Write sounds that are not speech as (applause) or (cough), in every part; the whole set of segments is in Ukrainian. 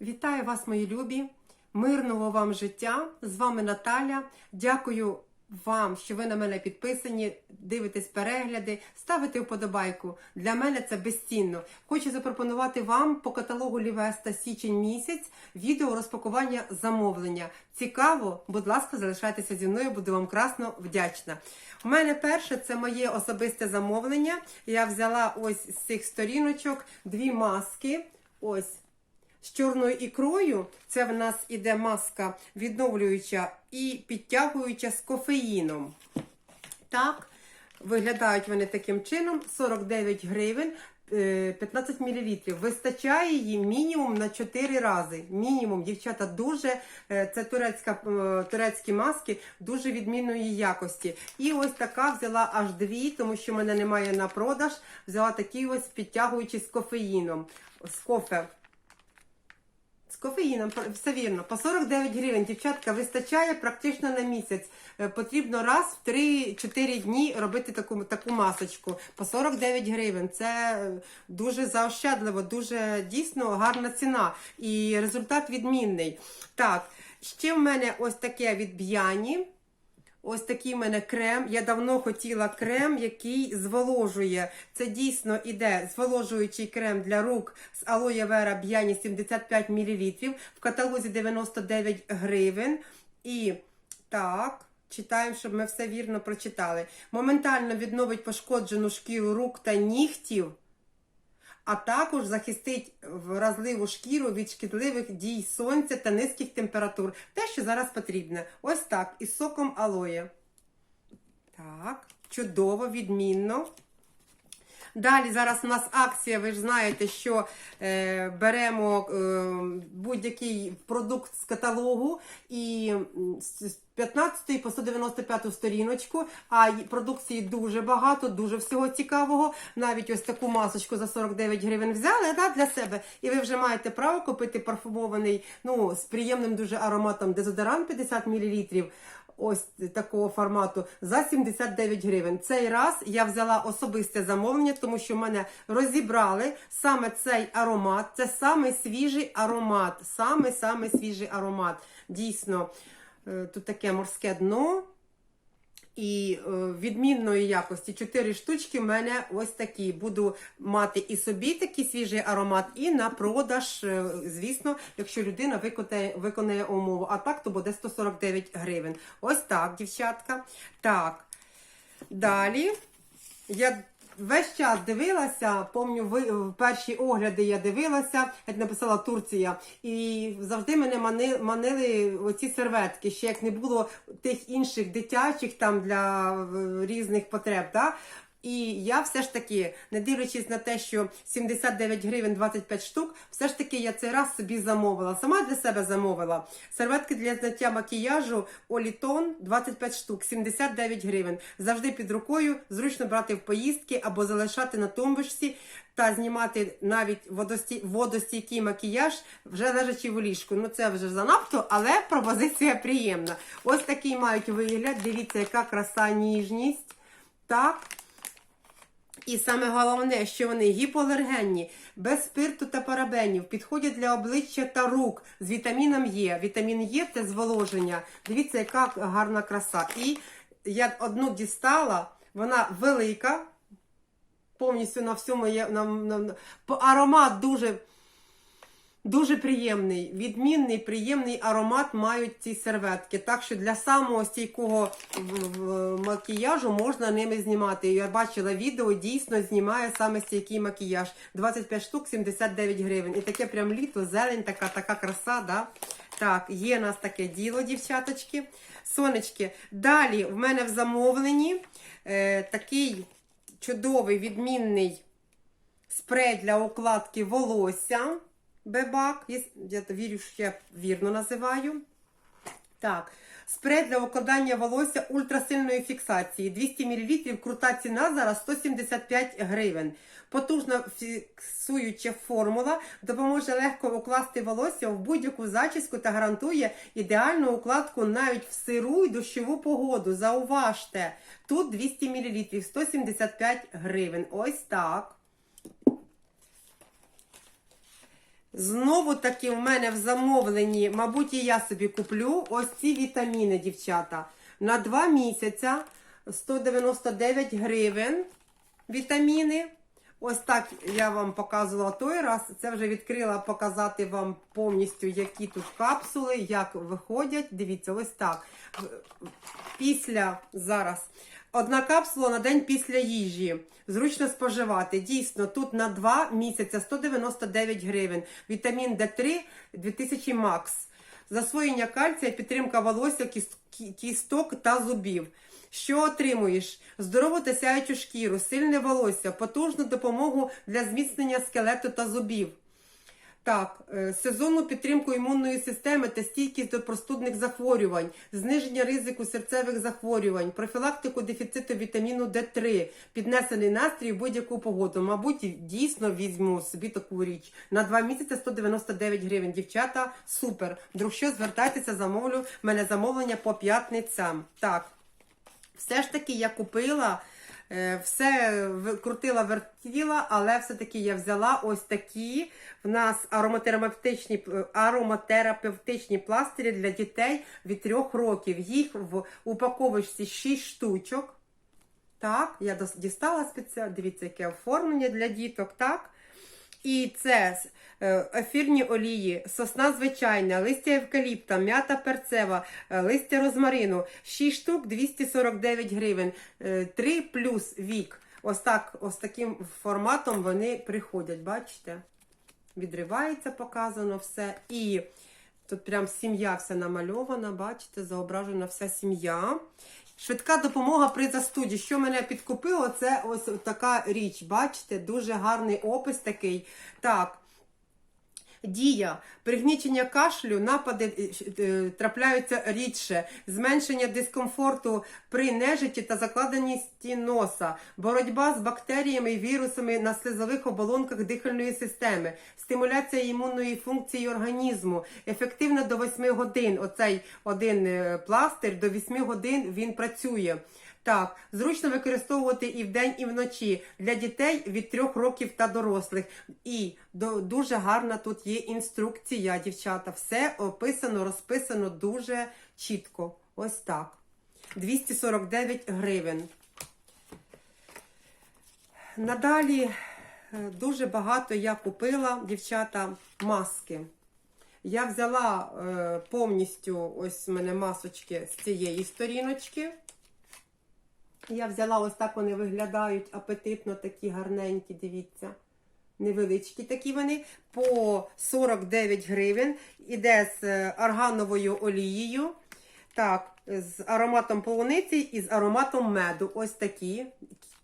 Вітаю вас, мої любі! Мирного вам життя! З вами Наталя. Дякую вам, що ви на мене підписані, дивитесь перегляди, ставите вподобайку. Для мене це безцінно. Хочу запропонувати вам по каталогу Лівеста січень місяць відео розпакування замовлення. Цікаво, будь ласка, залишайтеся зі мною, буду вам красно вдячна. У мене перше це моє особисте замовлення. Я взяла ось з цих сторіночок дві маски. Ось з чорною ікрою. Це в нас іде маска відновлююча і підтягуюча з кофеїном. Так, виглядають вони таким чином: 49 гривень. е, 15 мл. Вистачає її мінімум на 4 рази. Мінімум, дівчата, дуже е, це турецька, е, турецькі маски дуже відмінної якості. І ось така взяла аж дві, тому що в мене немає на продаж. Взяла такі ось підтягуючі з кофеїном. З кофе. Кофеїном, все вірно. По 49 гривень, дівчатка, вистачає практично на місяць. Е, Потрібно раз в 3-4 дні робити таку, таку масочку. По 49 гривень. Це е, дуже заощадливо, дуже дійсно гарна ціна. І результат відмінний. Так, ще в мене ось таке від Б'яні. Ось такий в мене крем. Я давно хотіла крем, який зволожує. Це дійсно іде зволожуючий крем для рук з алоє вера Б'яні 75 мл. В каталозі 99 гривень. І так. Читаємо, щоб ми все вірно прочитали. Моментально відновить пошкоджену шкіру рук та нігтів, а також захистить вразливу шкіру від шкідливих дій сонця та низьких температур. Те, що зараз потрібно. Ось так, із соком алоє. Так, чудово, відмінно. Далі зараз у нас акція, ви ж знаєте, що е, беремо е, будь-який продукт з каталогу і з 15 по 195 сторіночку, а продукції дуже багато, дуже всього цікавого. Навіть ось таку масочку за 49 гривень взяли да, для себе, і ви вже маєте право купити парфумований, ну, з приємним дуже ароматом дезодорант 50 мл ось такого формату за 79 гривень. Цей раз я взяла особисте замовлення, тому що мене розібрали саме цей аромат. Це саме свіжий аромат. Саме саме свіжий аромат. Дійсно, е, тут таке морське дно. І е, відмінної якості 4 штучки в мене ось такі. Буду мати і собі такий свіжий аромат, і на продаж, е, звісно, якщо людина виконає, виконає умову. А так то буде 149 гривень. Ось так, дівчатка. Так. Далі я весь час дивилася, помню, ви в перші огляди я дивилася, як написала Турція, і завжди мене манили, манили оці серветки. Ще як не було тих інших дитячих там для е, різних потреб. Да? І я все ж таки, не дивлячись на те, що 79 гривень 25 штук, все ж таки я цей раз собі замовила. Сама для себе замовила. Серветки для зняття макіяжу Олітон 25 штук, 79 гривень. Завжди під рукою, зручно брати в поїздки або залишати на тумбочці та знімати навіть водості... водостійкий макіяж, вже лежачи в ліжку. Ну це вже занадто, але пропозиція приємна. Ось такий мають вигляд. Дивіться, яка краса ніжність. Так. І саме головне, що вони гіпоалергенні, без спирту та парабенів, підходять для обличчя та рук з вітаміном Е. Вітамін Е це зволоження. Дивіться, яка гарна краса. І я одну дістала, вона велика, повністю на всьому є на, на, на- аромат дуже. Дуже приємний, відмінний, приємний аромат мають ці серветки. Так що для самого стійкого макіяжу можна ними знімати. Я бачила відео, дійсно знімає саме стійкий макіяж. 25 штук, 79 гривень. І таке прям літо, зелень, така така краса. Да? Так, є у нас таке діло, дівчаточки. Сонечки. Далі в мене в замовленні е, такий чудовий, відмінний спрей для укладки волосся. Бебак. Я вірю, що я вірно називаю. Так. Спрей для укладання волосся ультрасильної фіксації. 200 мл. Крута ціна зараз 175 гривень. Потужна фіксуюча формула допоможе легко укласти волосся в будь-яку зачіску та гарантує ідеальну укладку навіть в сиру і дощову погоду. Зауважте, тут 200 мл, 175 гривень. Ось так. Знову таки в мене в замовленні, мабуть, і я собі куплю ось ці вітаміни, дівчата. На 2 місяця 199 гривень вітаміни. Ось так я вам показувала той раз. Це вже відкрила показати вам повністю, які тут капсули, як виходять. Дивіться, ось так. Після зараз. Одна капсула на день після їжі. Зручно споживати. Дійсно, тут на 2 місяці 199 гривень. Вітамін D3 2000 Макс. Засвоєння кальція, підтримка волосся, кісток та зубів. Що отримуєш? Здорову та сяючу шкіру, сильне волосся, потужну допомогу для зміцнення скелету та зубів. Так, е, сезонну підтримку імунної системи та стійкість до простудних захворювань, зниження ризику серцевих захворювань, профілактику дефіциту вітаміну Д3, піднесений настрій в будь-яку погоду. Мабуть, дійсно візьму собі таку річ. На 2 місяці 199 гривень. Дівчата, супер. Вдруг що, звертайтеся, замовлю. В мене замовлення по п'ятницям. Так, все ж таки я купила. Е, Все крутила, вертіла, але все-таки я взяла ось такі. В нас ароматерапевтичні, ароматерапевтичні пластирі для дітей від 3 років. Їх в упаковочці 6 штучок. Так, я дістала спеціально. Дивіться, яке оформлення для діток. Так. І це е, ефірні олії, сосна звичайна, листя евкаліпта, м'ята перцева, е, листя розмарину. 6 штук 249 гривень. 3 плюс вік. Ось так, ось таким форматом вони приходять, бачите? Відривається, показано все. І тут прям сім'я вся намальована, бачите, зображена вся сім'я. Швидка допомога при застуді. Що мене підкупило, це ось така річ. Бачите, дуже гарний опис такий. Так. Дія, пригнічення кашлю, напади е, е, трапляються рідше, зменшення дискомфорту при нежиті та закладеності носа, боротьба з бактеріями і вірусами на слизових оболонках дихальної системи, стимуляція імунної функції організму, ефективно до 8 годин. Оцей один е, пластир до 8 годин він працює. Так, зручно використовувати і вдень, і вночі для дітей від 3 років та дорослих. І до, дуже гарна тут є інструкція, дівчата. Все описано, розписано дуже чітко. Ось так. 249 гривень. Надалі е, дуже багато я купила, дівчата, маски. Я взяла е, повністю ось в мене масочки з цієї сторіночки. Я взяла ось так вони виглядають апетитно, такі гарненькі, дивіться. Невеличкі такі вони по 49 гривень. Іде з е, аргановою олією. Так, з ароматом полуниці і з ароматом меду. Ось такі.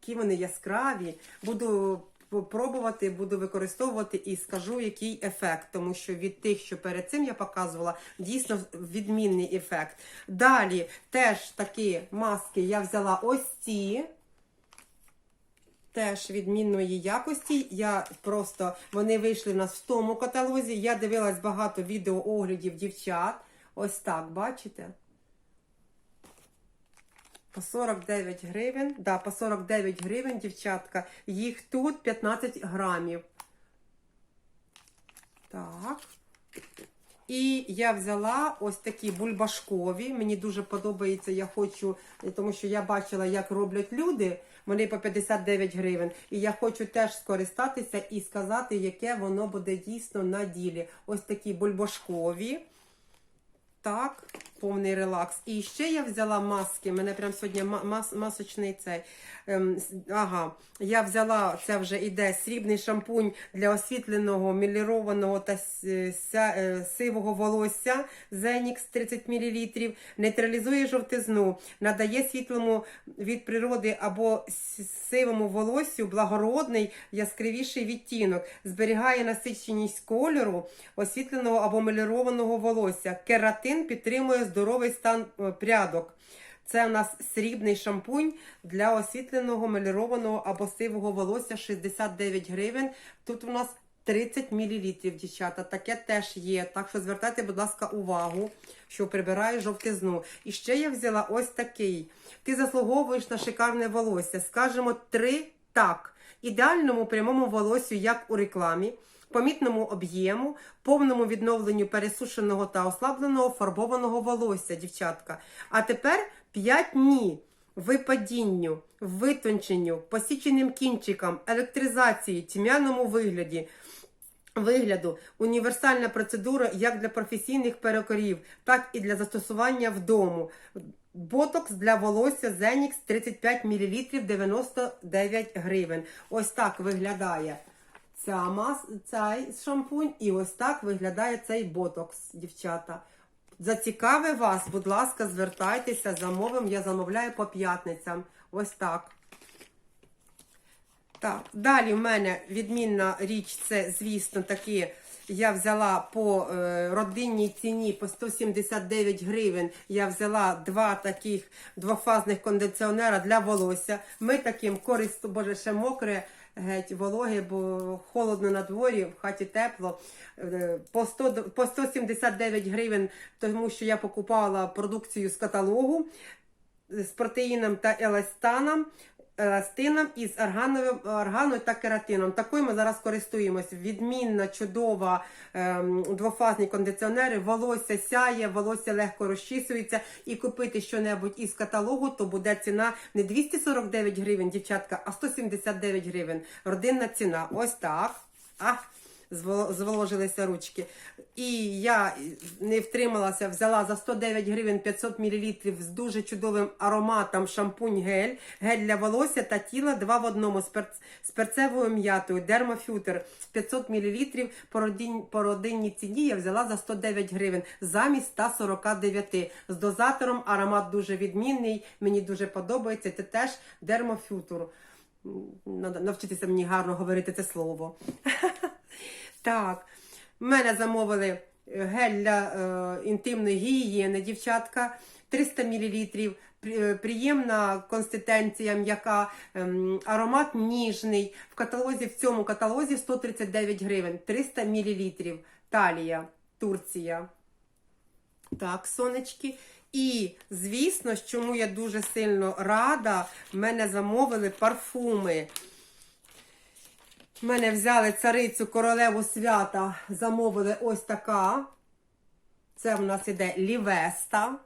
Які вони яскраві. Буду пробувати, буду використовувати і скажу, який ефект. Тому що від тих, що перед цим я показувала, дійсно відмінний ефект. Далі теж такі маски я взяла ось ці. Теж відмінної якості. Я просто вони вийшли в нас в тому каталозі. Я дивилась багато відеооглядів дівчат. Ось так, бачите? По 49 гривень. Да, по 49 гривень, дівчатка. Їх тут 15 грамів. Так. І я взяла ось такі бульбашкові. Мені дуже подобається, я хочу, тому що я бачила, як роблять люди. Вони по 59 гривень. І я хочу теж скористатися і сказати, яке воно буде дійсно на ділі. Ось такі бульбашкові. Так, повний релакс. І ще я взяла маски. Мене прям сьогодні мас, масочний цей. Ем, ага, я взяла, це вже іде срібний шампунь для освітленого, мілірованого та ся- е, сивого волосся. Зенікс 30 мл. Нейтралізує жовтизну, надає світлому від природи або сивому волоссю благородний яскравіший відтінок, зберігає насиченість кольору освітленого або мелірованого волосся. Кератин підтримує здоровий стан е, прядок. Це у нас срібний шампунь для освітленого, мелірованого або сивого волосся 69 гривень. Тут у нас 30 мл, дівчата. Таке теж є. Так що звертайте, будь ласка, увагу, що прибирає жовтизну. І ще я взяла ось такий. Ти заслуговуєш на шикарне волосся. Скажемо три так. Ідеальному прямому волосю, як у рекламі. Помітному об'єму, повному відновленню пересушеного та ослабленого фарбованого волосся, дівчатка. А тепер 5 ні. Випадінню, витонченню, посіченим кінчикам, електризації, тьмяному вигляді, вигляду, універсальна процедура як для професійних перукарів, так і для застосування вдому. Ботокс для волосся Zenix 35 мл 99 гривень. Ось так виглядає ця мас, цей шампунь, і ось так виглядає цей ботокс, дівчата. Зацікаве вас, будь ласка, звертайтеся, замовимо. Я замовляю по п'ятницям. Ось так. Так, далі в мене відмінна річ, це, звісно, такі. Я взяла по е, родинній ціні по 179 гривень. Я взяла два таких двофазних кондиціонера для волосся. Ми таким користу, боже, ще мокре, геть вологе, бо холодно на дворі, в хаті тепло. Е, По, 100, д- по 179 гривень, тому що я покупала продукцію з каталогу з протеїном та еластаном. Еластином із органовим органою та кератином. Такою ми зараз користуємось. Відмінна, чудова ем, двофазні кондиціонери. Волосся сяє, волосся легко розчісується. І купити що-небудь із каталогу, то буде ціна не 249 гривень, дівчатка, а 179 гривень. Родинна ціна. Ось так. А, зволожилися ручки. І я не втрималася, взяла за 109 гривень 500 мл з дуже чудовим ароматом шампунь гель, для волосся та тіла два в одному з, перц- з перцевою м'ятою, дермафютер 500 мл по, родин, по родинній ціні я взяла за 109 гривень замість 149. З дозатором аромат дуже відмінний, мені дуже подобається. Це теж Надо навчитися мені гарно говорити це слово. (laughs) Так, в мене замовили е, гель для е, інтимної гігієни, дівчатка, 300 мл. Е, Приємна консистенція, м'яка, ем, аромат ніжний. В каталозі, в цьому каталозі 139 гривень, 300 мл. Талія, Турція. Так, сонечки. І, звісно, чому я дуже сильно рада, мене замовили парфуми. В мене взяли царицю королеву свята, замовили ось така. Це в нас іде Лівеста.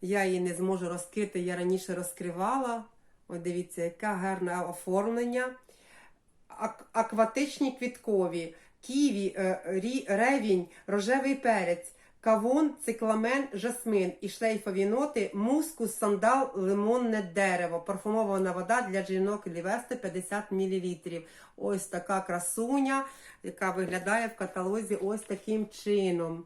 Я її не зможу розкрити, я раніше розкривала. Ось дивіться, яке гарне оформлення. Ак- акватичні квіткові, ківі, е, ревінь, рожевий перець, кавун, цикламен, жасмин і шлейфові ноти, мускус, сандал, лимонне дерево, парфумована вода для жінок Лівести 50 мл. Ось така красуня, яка виглядає в каталозі ось таким чином.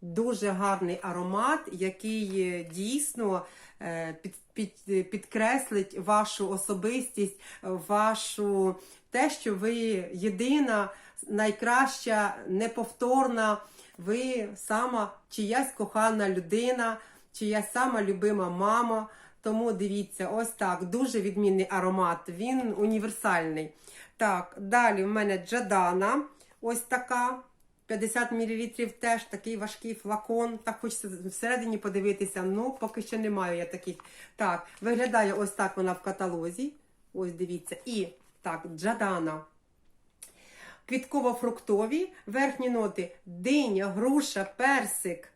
Дуже гарний аромат, який е, дійсно е, під, під, підкреслить вашу особистість, вашу те, що ви єдина, найкраща, неповторна, ви сама чиясь кохана людина, чиясь сама любима мама. Тому дивіться, ось так, дуже відмінний аромат, він універсальний. Так, далі в мене Джадана, ось така. 50 мл теж такий важкий флакон. Так хочеться всередині подивитися. Ну, поки що не маю я таких. Так, виглядає ось так вона в каталозі. Ось дивіться. І так, Джадана. Квітково-фруктові верхні ноти: диня, груша, персик,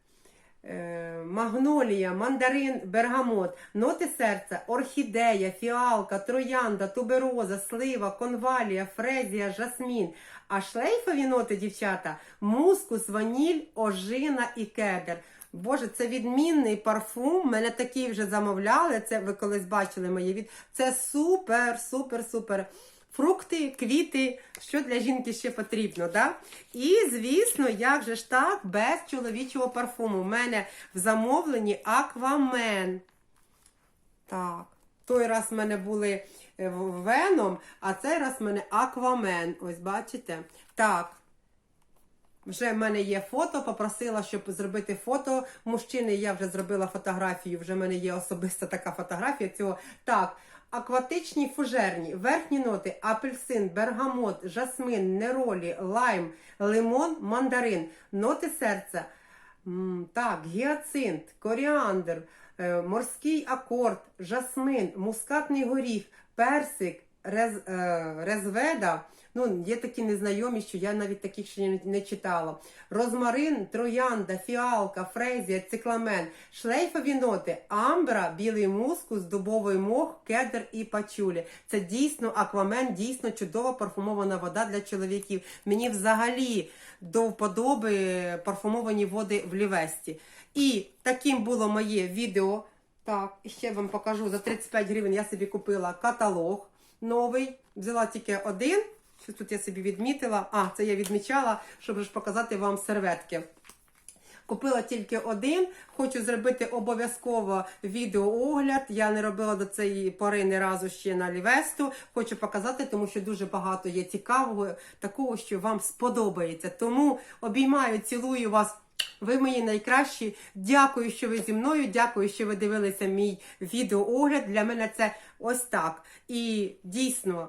е, магнолія, мандарин, бергамот, ноти серця, орхідея, фіалка, троянда, тубероза, слива, конвалія, фрезія, жасмін. А шлейфові ноти, дівчата, мускус, ваніль, ожина і кедр. Боже, це відмінний парфум. Мене такий вже замовляли. Це ви колись бачили моє від. Це супер, супер, супер. Фрукти, квіти, що для жінки ще потрібно, да? І, звісно, як же ж так, без чоловічого парфуму. У мене в замовленні аквамен. Так. Той раз в мене були веном, а цей раз в мене аквамен. Ось бачите? Так. Вже в мене є фото, попросила, щоб зробити фото мужчини. Я вже зробила фотографію. Вже в мене є особиста така фотографія цього. Так, акватичні фужерні, верхні ноти, апельсин, бергамот, жасмин, неролі, лайм, лимон, мандарин, ноти серця. Так, гіацинт, коріандр, е, морський акорд, жасмин, мускатний горіх, персик, Рез, е, Резведа. Ну, є такі незнайомі, що я навіть таких ще не, читала. Розмарин, троянда, фіалка, фрезія, цикламен, шлейфові ноти, амбра, білий мускус, дубовий мох, кедр і пачулі. Це дійсно аквамен, дійсно чудова парфумована вода для чоловіків. Мені взагалі до вподоби парфумовані води в Лівесті. І таким було моє відео. Так, ще вам покажу за 35 гривень я собі купила каталог новий. Взяла тільки один. Що тут я собі відмітила? А, це я відмічала, щоб ж показати вам серветки. Купила тільки один. Хочу зробити обов'язково відеоогляд. Я не робила до цієї пори ні разу ще на Лівесту. Хочу показати, тому що дуже багато є цікавого, такого, що вам сподобається. Тому обіймаю, цілую вас. Ви мої найкращі. Дякую, що ви зі мною. Дякую, що ви дивилися мій відеоогляд. Для мене це ось так. І дійсно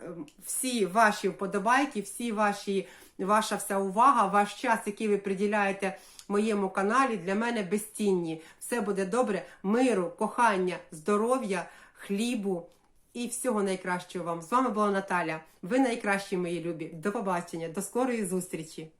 ем, всі ваші вподобайки, всі ваші, ваша вся увага, ваш час, який ви приділяєте моєму каналі, для мене безцінні. Все буде добре. Миру, кохання, здоров'я, хлібу і всього найкращого вам. З вами була Наталя. Ви найкращі мої любі. До побачення, до скорої зустрічі!